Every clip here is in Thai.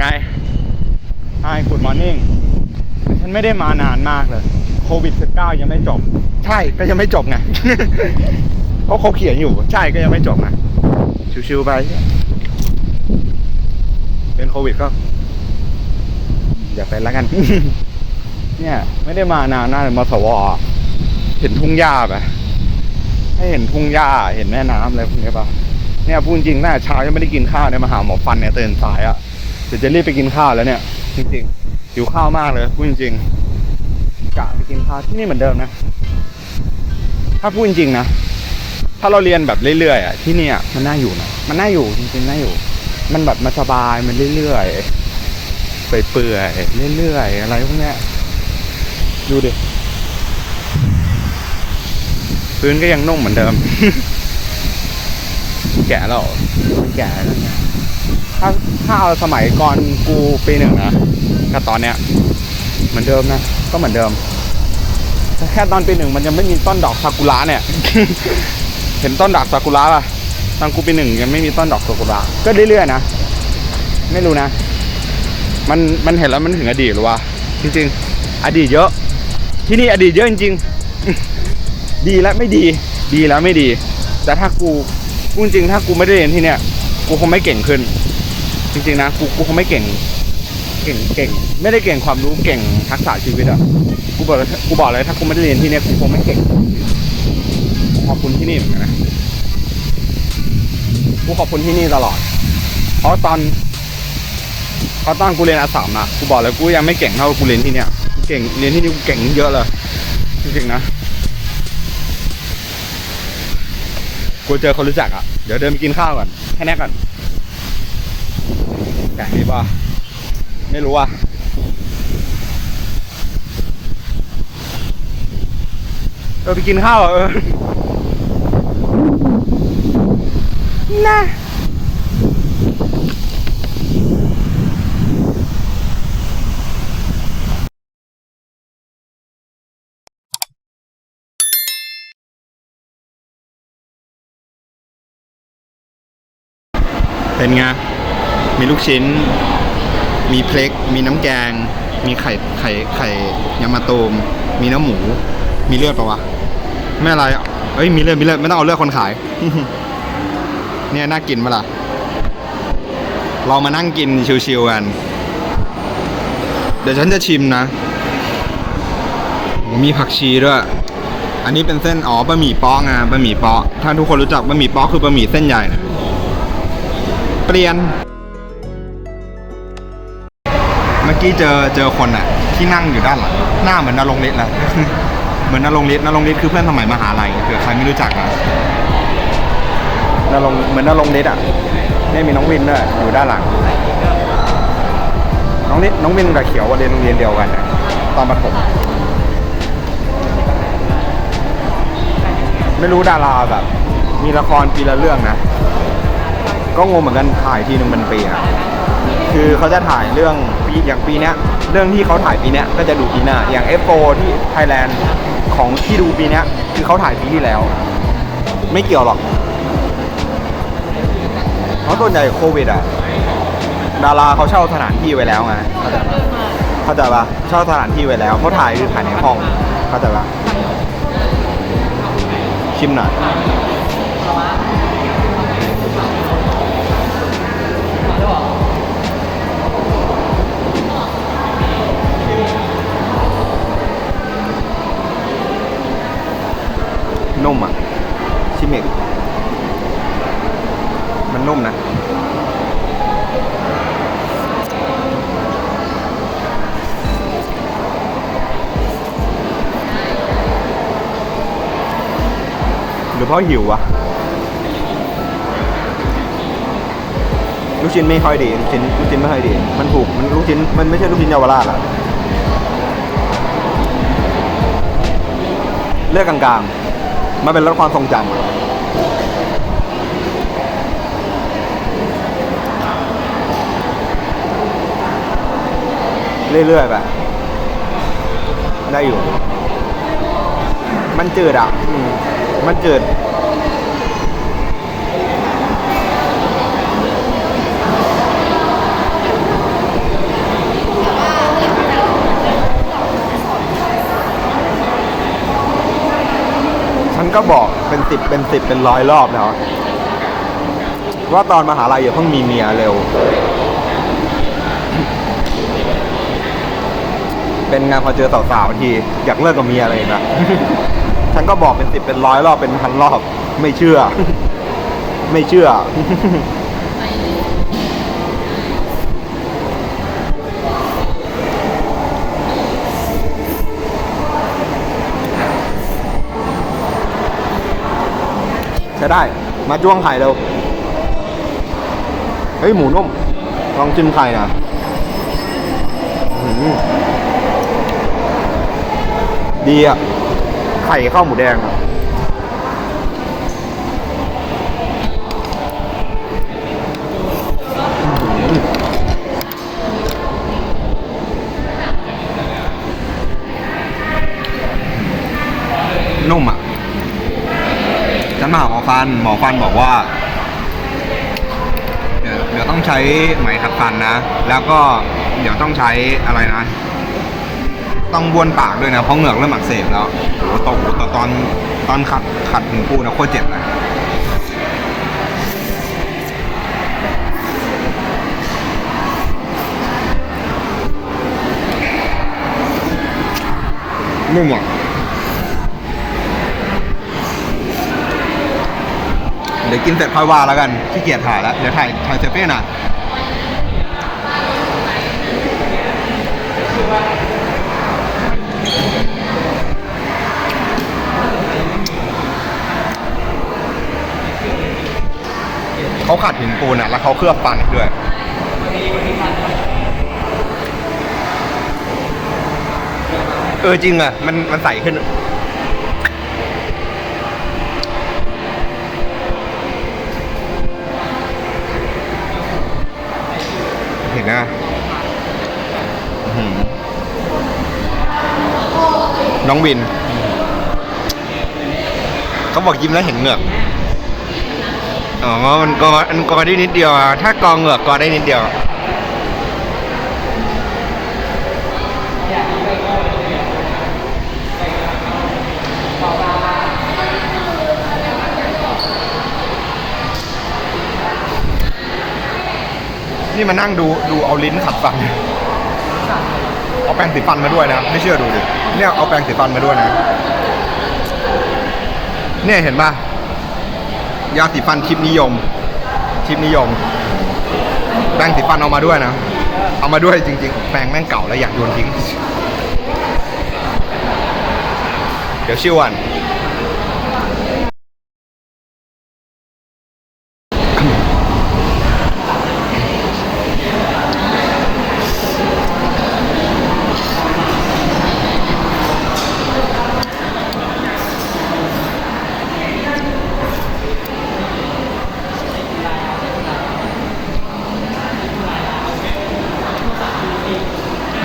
ไง Hi Good Morning ฉันไม่ได้มานานมากเลย โควิด -19 ยังไม่จบ ใช่ก็ยังไม่จบไงเพราะเขาเขียนอยู่ ใช่ก็ยังไม่จบไงชิวๆไป เป็นโควิดก็ อย่าเป็นแล้วกัน เนี่ย ไม่ได้มานานน่าเลยมสวอะเห็นทุ่งหญ้าไปให้เห็นทุ่งหญ้าเห็นแม่น้ำอะไรพวกนี้ปะเนี่ยพูดจริงๆน่าเช้ายังไม่ได้กินข้าวเนี่ยมาหาหมอฟันเนี่ยตื่นสายอะ่ะ เดี๋ยวจะรีบไปกินข้าวแล้วเนี่ย จริงๆหิวข้าวมากเลยพูดจริงๆกะไปกินข้าวที่นี่เหมือนเดิมนะ ถ้าพูดจริงๆนะถ้าเราเรียนแบบเรื่อยๆอะที่เนี่ยมันน่าอยู่นะมันน่าอยู่จริงๆน่าอยู่ มันแบบมันสบายมันเรื่อยๆไปเปื่อยเรื่อยๆอะไรพวกเนี้ยดูดิพื้นก็ยังนุ่มเหมือนเดิม แก่แล้วมันแก่แล้วเนี่ย ถ้าถ้าเอาสมัยก่อนกูปีหนึ่งนะกับตอนเนี้ยเหมือนเดิมนะ ก็เหมือนเดิมแต่แค่ตอนปีหนึ่งมันยังไม่มีต้นดอกซากุระเนี่ย เห็นต้นดอกซากุระป่ะตอนกูปีหนึ่งยังไม่มีต้นดอกซากุระก็เรื่อยๆนะไม่รู้นะ มันมันเห็นแล้วมันถึงอดีตหรือวะจริง ๆ อดีตเยอะ ที่นี่อดีตเยอะจริงๆดีและไม่ดี ดีแล้วไม่ดี แต่ถ้ากูพูดจริงถ้ากูไม่ได้เรียนที่เนี่ยกูคงไม่เก่งขึ้น จริงๆนะกูกูคงไม่เก่ง เก่งเก่ง ไม่ได้เก่งความรู้เก่งทักษะชีวิตอะกูบอกกูบอกเลยถ้ากูไม่ได้เรียนที่เนี่ยกูคงไม่เก่งขอบคุณที่นี่เหมือนกันนะกูขอบคุณที่นี่ตลอด เพราะตอนเพราะตอนกูเรียนอาสามอะกูบอกเลยกูยังไม่เก่งเท่ากูเรียนที่เนี่ยกูเก่งเรียนที่นี่กูเก่งเยอะเลยจริงๆนะกูเจอคนรู้จักอะเดี๋ยวเดินไปกินข้าวก่อนแค่นี้ก่อน แก่ดีป่ะไม่รู้อะเออไปกินข้าวอะเออน่าเป็นไง มีลูกชิ้น มีเพล็ก มีน้ำแกง มีไข่ไข่ไข่ยำมาตูม มีน้ำหมู มีเลือดปะวะ ไม่อะไร เอ้ย มีเลือด มีเลือด ไม่ต้องเอาเลือดคนขาย เนี่ยน่ากินปะล่ะ เรามานั่งกินชิวๆกัน เดี๋ยวฉันจะชิมนะ มีผักชีด้วย อันนี้เป็นเส้น อ๋อ บะหมี่ป๊อกอะบะหมี่ป๊อกถ้าทุกคนรู้จักบะหมี่ป๊อกคือบะหมี่เส้นใหญ่นะเปลี่ยน กี้เจอเจอคนอะที่นั่งอยู่ด้านหลังหน้าเหมือนนรงฤทธิ์นะ เหมือนนรงฤทธิ์นรงฤทธิ์คือเพื่อนสมัยมหาลัยเผื่อใครไม่รู้จักนะนรงเหมือนนรงฤทธิ์อะนี่มีน้องวินด้วยอยู่ด้านหลัง น้องนิดน้องวินกับเขียวเรียนโรงเรียนเดียวกันนะตอนประถมไม่รู้ดาราแบบ มีละครปีละเรื่องนะ ก็งงเหมือนกันถ่ายทีหนึ่งเป็นปีอะ คือเขาจะถ่ายเรื่องปีอย่างปีเนี้ยเรื่องที่เขาถ่ายปีเนี้ยก็จะดูปีหน้าอย่าง F4 ที่ไทยแลนด์ของที่ดูปีเนี้ยคือเขาถ่ายปีที่แล้ว ไม่เกี่ยวหรอก เพราะส่วนใหญ่โควิดอะดาราเขาเช่าสถานที่ไว้แล้วไงเข้าใจปะเข้าใจปะเช่าสถานที่ไว้แล้วเขาถ่ายคือถ่ายในห้องเข้าใจปะชิมหน่อย นุ่มอะ ชิมอีกมันนุ่มนะ หรือเพราะหิววะลูกชิ้นไม่ค่อยดีลูกชิ้นลูกชิ้นไม่ค่อยดี มันถูกมันลูกชิ้นมันไม่ใช่ลูกชิ้นเยาวราชอะเลือกกลางๆ มันเป็นรสความทรงจำเรื่อยๆไปได้อยู่ มันจืดอะ มันจืด ก็บอกเป็นสิบเป็นสิบเป็นร้อยรอบแล้วว่าตอนมหาลัยอย่าเพิ่งมีเมียเร็ว เป็นงานพอเจอสาวๆที อยากเลิกกับเมียอะไรนะฉันก็บอกเป็นสิบเป็นร้อยรอบเป็นพันรอบ ไม่เชื่อ ไม่เชื่อ ใช้ได้ มาจ้วงไข่เร็ว เฮ้ย หมูนุ่ม ลองจิ้มไข่นะดีอะ ไข่ข้าวหมูแดงอะอื้อหือนุ่มอะ ฉัน มาหาหมอฟัน หมอฟันบอกว่า เดี๋ยวเดี๋ยวต้องใช้ไหมขัดฟันนะ แล้วก็เดี๋ยวต้องใช้อะไรนะ ต้องบ้วนปากด้วยนะ เพราะเหงือกเริ่มอักเสบแล้วโอ้โหตกตตอนตอนขัดขัดถึงปูนะโคตรเจ็บเลยนุ่มอะ เดี๋ยวกินเสร็จค่อยว่าแล้วกันขี้เกียจถ่ายแล้วเดี๋ยวถ่ายถ่ายเซฟเฟ่น่ะเขาขัดหินปูนอะ แล้วเขาเคลือบฟันอีกด้วยเออจริงอะ มันมันใสขึ้น เห็นนะน้องวิน เขาบอกยิ้มแล้วเห็นเหงือก อ๋อ มันกอมันกอได้นิดเดียว ถ้ากอเหงือกกอได้นิดเดียว นี่มานั่งดูดูเอาลิ้นขัดฟัน เอาแปรงสีฟันมาด้วยนะ ไม่เชื่อดูดิเนี่ยเอาแปรงสีฟันมาด้วยนะ เนี่ยเห็นปะยาสีฟันทิพย์นิยม ทิพย์นิยม แปรงสีฟันเอามาด้วยนะ เอามาด้วยจริง ๆ แปรงแม่งเก่าแล้วอยากโยนทิ้ง เดี๋ยวชื่อวัน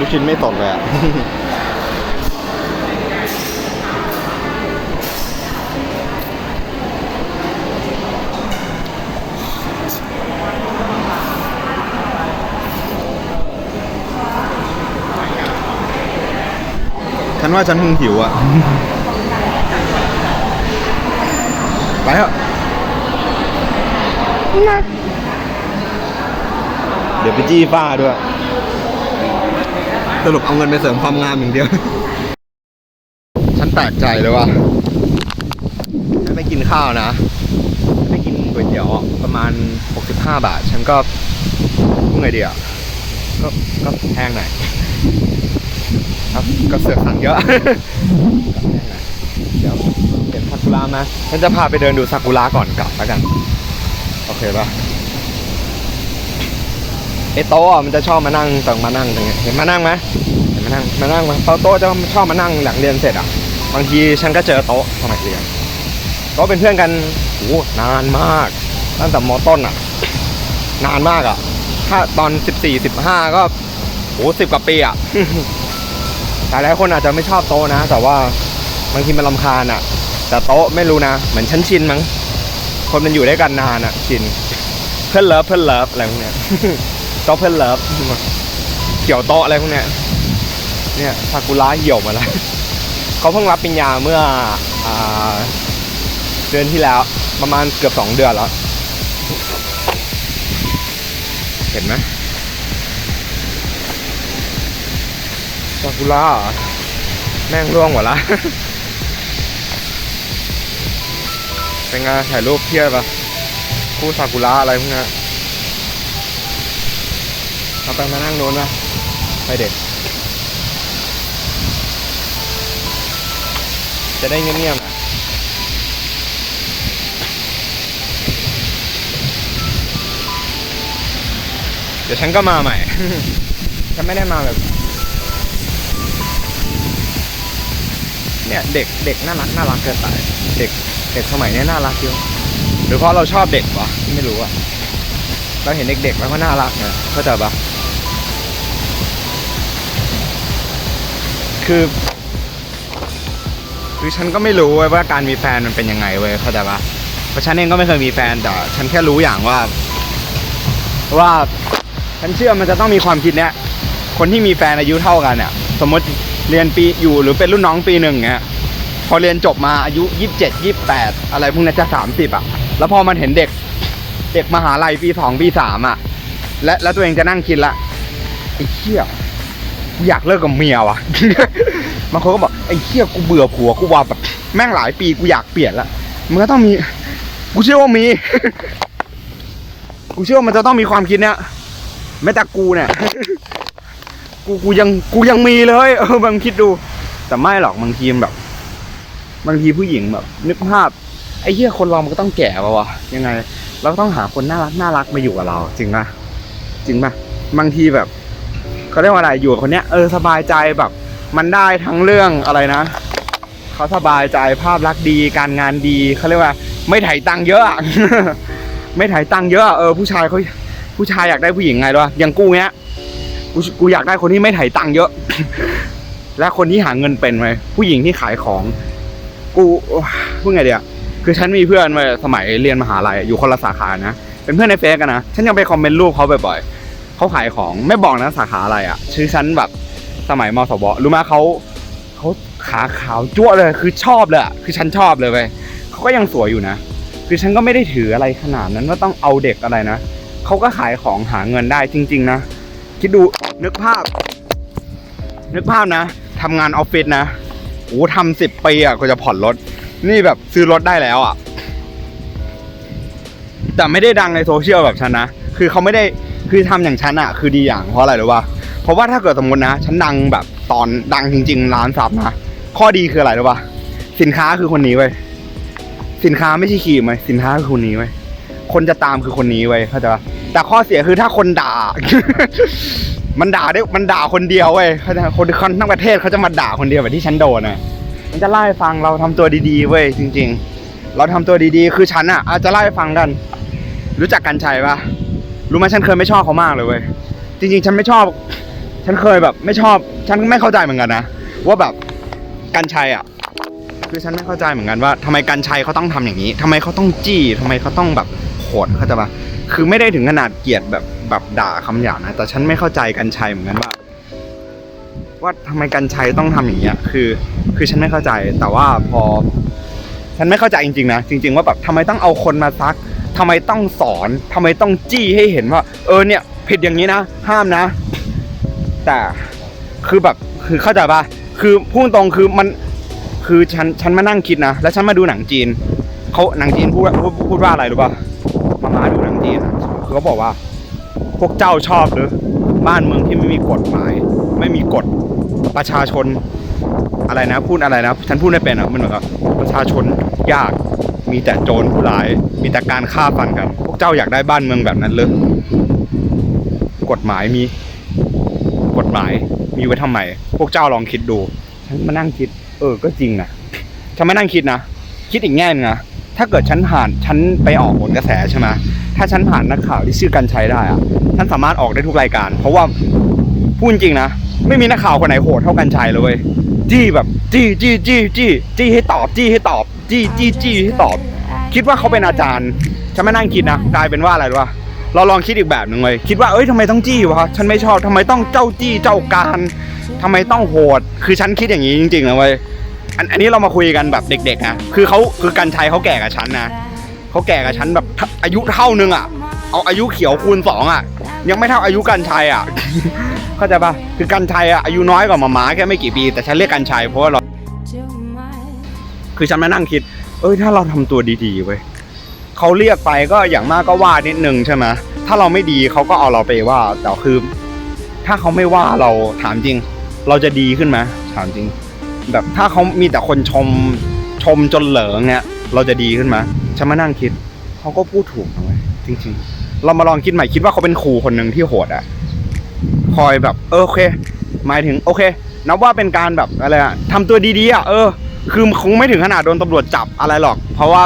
กชิ้นไม่สดเลยอะฉันว่าฉันคงหิวอะไปเถอะเดี๋ยวไปจี้ฝ้าด้วย สรุปเอาเงินไปเสริมความงามอย่างเดียว ฉันแปลกใจเลยว่าฉันไม่กินข้าวนะไม่กินก๋วยเตี๋ยวประมาณ 65 บาท ฉันก็พูดไงดีอะก็ก็แพงหน่อยครับก็เสือกสั่งเยอะ เดี๋ยวเห็นซากุระไหมฉันจะพาไปเดินดูซากุระก่อนกลับแล้วกัน โอเคป่ะ ไอโต๊ะมันจะชอบมานั่งตรงมานั่งตรงเนี้ยเห็นมานั่งไหมเห็นมานั่งมานั่งมาโต๊ะโต๊ะจะชอบมานั่งหลังเรียนเสร็จอะบางทีฉันก็เจอโต๊ะสมัยเรียนโต๊ะเป็นเพื่อนกันโอ้นานมากตั้งแต่มต้นอะ นานมากอะ ถ้าตอนสิบสี่สิบห้าก็โอ้สิบกว่าปีอะแต่หลายคนอาจจะไม่ชอบโต๊ะนะ แต่ว่าบางทีมันลำคาญอะ แต่โต๊ะไม่รู้นะ เหมือนฉันชินมั้ง คนมันอยู่ด้วยกันนานอะ ชิน เพื่อนเลิฟเพื่อนเลิฟอะไรพวกเนี้ย โต๊ะเพื่อนเลิฟเกี่ยวโต๊ะอะไรพวกเนี้ยเนี่ยซากุระเหี่ยวมาแล้วเขาเพิ่งรับปริญญาเมื่ออ่าดือนที่แล้วประมาณเกือบสองเดือนแล้ว เห็นไหมซากุระแม่งร่วงหมดละเป็นไงถ่ายรูปเทียบปะคู่ซากุระอะไรพวกนี้ เอาไปมานั่งโน้นนะไปเด็ก จะได้เงียบๆหน่อยเดี๋ยวฉันก็มาใหม่ ฉันไม่ได้มาแบบ เนี่ยเด็กเด็กน่ารักน่ารักเกินไป เด็กเด็กสมัยเนี้ยน่ารักเยอะหรือเพราะเราชอบเด็กวะไม่รู้อะเราเห็นเด็กๆแล้วก็น่ารักไงเข้าใจปะ คือ คือฉันก็ไม่รู้เว้ยว่าการมีแฟนมันเป็นยังไงเว้ยเข้าใจปะเพราะฉันเองก็ไม่เคยมีแฟนแต่ฉันแค่รู้อย่างว่า ว่าฉันเชื่อมันจะต้องมีความคิดเนี้ยคนที่มีแฟนอายุเท่ากันเนี่ยสมมติเรียนปีอยู่หรือเป็นรุ่นน้องปีหนึ่งเงี้ยพอเรียนจบมาอายุยี่สิบเจ็ดยี่แปดอะไรพวกนี้จะสามสิบอะ แล้วพอมันเห็นเด็ก เด็กมหาลัยปีสองปีสามอะ และแล้วตัวเองจะนั่งคิดละไอ้เหี้ย อยากเลิกกับเมียว่ะ บางคนก็บอกไอ้เหี้ยกูเบื่อผัวกูว่าแบบแม่งหลายปีกูอยากเปลี่ยนละมันก็ต้องมี กูเชื่อว่ามี กูเชื่อว่ามันจะต้องมีความคิดเนี้ยแม้แต่กูเนี่ย กูกูยังกูยังมีเลยเออบางคิดดู แต่ไม่หรอกบางทีมนแบบ บางทีผู้หญิงแบบ นึกภาพไอ้เหี้ยคนเรามันก็ต้องแก่ป่าวะยังไง เราต้องหาคนน่ารักน่ารักมาอยู่กับเรา จริงปะจริงปะบางทีแบบ เขาเรียกว่าอะไรอยู่กับคนเนี้ยเออสบายใจแบบ มันได้ทั้งเรื่องอะไรนะเขาสบายใจภาพลักษณ์ดีการงานดีเขาเรียกว่า ไม่ไถ่ายตังค์เยอะ ไม่ไถ่ายตังค์เยอะเออผู้ชายเขาผู้ชายอยากได้ผู้หญิงไงด้วยอย่างกูเนี้ยกูกูอยากได้คนที่ไม่ไถ่ายตังค์เยอะ และคนที่หาเงินเป็นไว้ยผู้หญิงที่ขายของ กูพูดไงเดียวคือฉันมีเพื่อนไว้สมัยเรียนมหาลัยอยู่คนละสาขานะเป็นเพื่อนในเฟซกันนะฉันยังไปคอมเมนต์รูปเขาบ่อยๆ เขาขายของไม่บอกนะสาขาอะไรอะชื่อฉันแบบสมัยมสวรู้ไหมเขาเขาขาขาวจั่วเลยคือชอบเลยคือฉันชอบเลยเว้ยเขาก็ยังสวยอยู่นะ คือฉันก็ไม่ได้ถืออะไรขนาดนั้นว่าต้องเอาเด็กอะไรนะเขาก็ขายของหาเงินได้จริง ๆ นะคิดดูนึกภาพ นึกภาพนะทำงานออฟฟิศนะโอ้ทำสิบปีอะก็จะผ่อนรถ นี่แบบซื้อรถได้แล้วอะแต่ไม่ได้ดังในโซเชียลแบบฉันนะ คือเขาไม่ได้ คือทำอย่างฉันอะคือดีอย่างเพราะอะไรหรู้ป่ะเพราะว่าถ้าเกิดสมมตินะฉันดังแบบตอนดังจริง ๆ ร้านซับนะข้อดีคืออะไรหรู้ป่ะสินค้าคือคนนี้เว้ยสินค้าไม่ใช่ครีมเว้ยสินค้าคือคนนี้เว้ยคนจะตามคือคนนี้เว้ยเข้าใจปะแต่ข้อเสียคือถ้าคนด่า มันด่าได้มันด่าคนเดียวเว้ยเขาใจคนคนทั้งประเทศเขาจะมาด่าคนเดียวแบบที่ฉันโดนนะมันจะเล่ฟังเราทำตัวดีๆเว้ยจริง ๆ เราทำตัวดีๆ คือฉันอะอาจจะเล่ฟังกัน รู้จักกันชัยปะ รู้ไหมฉันเคยไม่ชอบเขามากเลยเว้ยจริงๆ ฉันไม่ชอบ ฉันเคยแบบ ไม่ชอบ ฉันไม่เข้าใจเหมือนกันนะว่าแบบกันชัยอะ คือฉันไม่เข้าใจเหมือนกันว่าทำไมกันชัยเขาต้องทำอย่างนี้ทำไมเขาต้องจี้ทำไมเขาต้องแบบโหดเข้าใจปะคือไม่ได้ถึงขนาดเกลียดแบบแบบด่าคำหยาบนะแต่ฉันไม่เข้าใจกันชัยเหมือนกันว่า ว่าทำไมกันชัยต้องทำอย่างเงี้ย คือ คือฉันไม่เข้าใจแต่ว่าพอ ฉันไม่เข้าใจจริงๆนะจริง ๆ ว่าแบบทำไมต้องเอาคนมาซัก ทำไมต้องสอนทำไมต้องจี้ให้เห็นว่า เออเนี่ย ผิดอย่างนี้นะ ห้ามนะ แต่คือแบบคือเข้าใจปะคือพูดตรงคือมันคือฉันฉันมานั่งคิดนะ แล้วฉันมาดูหนังจีนเขาหนังจีนพูดว่าพูดพูดว่าอะไรรู้ป่ะมามาดูหนังจีนอเขาบอกว่า พวกเจ้าชอบหรือบ้านเมืองที่ไม่มีกฎหมาย ไม่มีกฎประชาชนอะไรนะ พูดอะไรนะ ฉันพูดไม่เป็นอะมันเหมือนกับประชาชนยาก มีแต่โจรผู้ร้าย มีแต่การฆ่าฟันกัน พวกเจ้าอยากได้บ้านเมืองแบบนั้นเลยกฎหมายมี กฎหมายมีไว้ทำไม พวกเจ้าลองคิดดู ฉันมานั่งคิด เออ ก็จริงนะฉันมานั่งคิดนะ คิดอีกแง่นึงนะ ถ้าเกิดฉันผ่าน ฉันไปออกผลกระแสใช่ไหมถ้าฉันผ่านนักข่าวที่ชื่อกันชัยได้อะฉันสามารถออกได้ทุกรายการ เพราะว่าพูดจริงนะ ไม่มีนักข่าวคนไหนโหดเท่ากันชัยเลย จี้แบบ จี้จี้จี้จี้จี้ให้ตอบ จี้ให้ตอบ จี้จี้จี้ให้ตอบ คิดว่าเขาเป็นอาจารย์ฉันไม่นั่งคิดนะกลายเป็นว่าอะไรรู้ป่ะเราลองคิดอีกแบบหนึ่งเลยคิดว่าเอ้ยทำไมต้องจี้วะฉันไม่ชอบทำไมต้องเจ้าจี้เจ้าการทำไมต้องโหด คือฉันคิดอย่างนี้จริงๆนะเว้ยอันอันนี้เรามาคุยกันแบบเด็กๆนะคือเขาคือกันชัยเขาแก่กับฉันนะเขาแก่กับฉันแบบอายุเท่านึงอะเอาอายุเขียวคูณสองอะ ยังไม่เท่าอายุกันชัยอะ เข้าใจปะคือกันชัยอะอายุน้อยกว่าหมาม้าแค่ไม่กี่ปี แต่ฉันเรียกกันชัยเพราะว่าเรา คือฉันมานั่งคิด เอ้ยถ้าเราทำตัวดีๆเว้ยเขาเรียกไปก็อย่างมากก็ว่านิดนึงใช่ไหมถ้าเราไม่ดีเขาก็เอาเราไปว่า แต่คือ ถ้าเขาไม่ว่าเราถามจริง เราจะดีขึ้นไหมถามจริง แบบถ้าเขามีแต่คนชมชมจนเหลิงเนี่ย เราจะดีขึ้นไหมฉันมานั่งคิดเขาก็พูดถูกนะเว้ยจริง ๆ เรามาลองคิดใหม่คิดว่าเขาเป็นครูคนหนึ่งที่โหดอะ คอยแบบเออโอเค หมายถึงโอเค นับว่าเป็นการแบบอะไรอะทำตัวดีๆอะเออ คือคงไม่ถึงขนาดโดนตำรวจจับอะไรหรอก เพราะว่า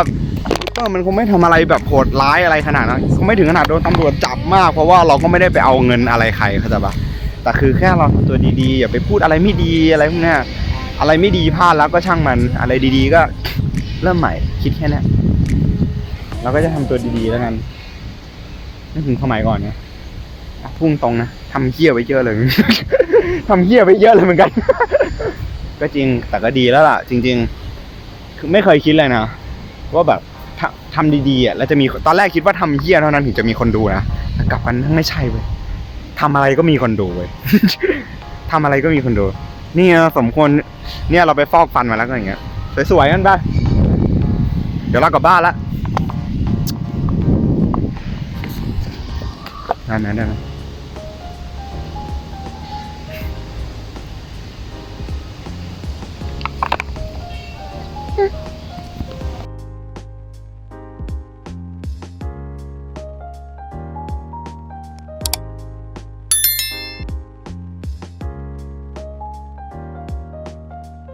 เออมันคงไม่ทำอะไรแบบโหดร้ายอะไรขนาดนั้นคงไม่ถึงขนาดโดนตำรวจจับมาก เพราะว่าเราก็ไม่ได้ไปเอาเงินอะไรใครเข้าใจปะแต่คือแค่เราทำตัวดีๆอย่าไปพูดอะไรไม่ดีอะไรพวกนี้อะไรไม่ดีพลาดแล้วก็ช่างมันอะไรดีๆก็ เริ่มใหม่คิดแค่นี้เราก็จะทำตัวดีๆแล้วกันนึกถึงสมัยก่อนเนี่ย พุ่งตรงนะทำเหี้ยไว้เยอะเลยทำเหี้ยไว้เยอะเลยเหมือนกัน ก็จริงแต่ก็ดีแล้วล่ะ จริง ๆ คือไม่เคยคิดเลยนะว่าแบบทำทำดีๆอะแล้วจะมีตอนแรกคิดว่าทำเหี้ยเท่านั้นถึงจะมีคนดูนะแต่กลับกันไม่ใช่เว้ยทำอะไรก็มีคนดูเว้ยทำอะไรก็มีคนดูนี่สมควรเนี่ยเราไปฟอกฟันมาแล้วก็อย่างเงี้ยสวยๆกันไปเดี๋ยวเรากลับบ้านละนั่นนั่นนั่น